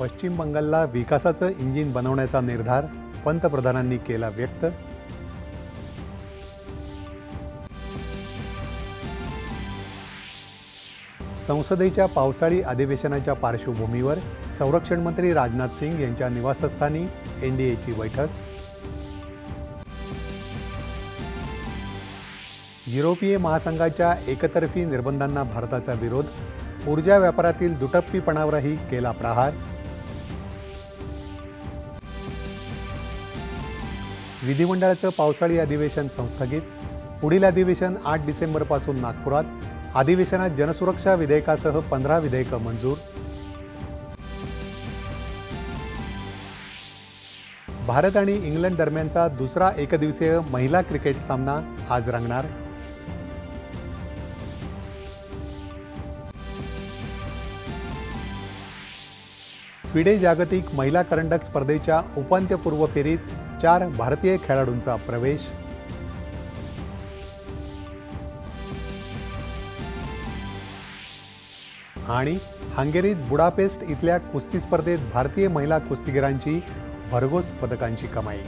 पश्चिम बंगालला विकासाचं इंजिन बनवण्याचा निर्धार पंतप्रधानांनी केला व्यक्त. संसदेच्या पावसाळी अधिवेशनाच्या पार्श्वभूमीवर संरक्षण मंत्री राजनाथ सिंग यांच्या निवासस्थानी एनडीएची बैठक. युरोपीय महासंघाच्या एकतर्फी निर्बंधांना भारताचा विरोध ऊर्जा व्यापारातील दुटप्पीपणावरही केला प्रहार. विधिमंडळाचं पावसाळी अधिवेशन संस्थगित. पुढील अधिवेशन आठ डिसेंबरपासून नागपुरात. अधिवेशनात जनसुरक्षा विधेयकासह पंधरा विधेयकं मंजूर. भारत आणि इंग्लंड दरम्यानचा दुसरा एकदिवसीय महिला क्रिकेट सामना आज रंगणार. फिडे जागतिक महिला करंडक स्पर्धेच्या उपांत्यपूर्व फेरीत चार भारतीय खेळाडूंचा प्रवेश. आणि हंगेरीत बुडापेस्ट इथल्या कुस्ती स्पर्धेत भारतीय महिला कुस्तीगीरांची भरघोस पदकांची कमाई.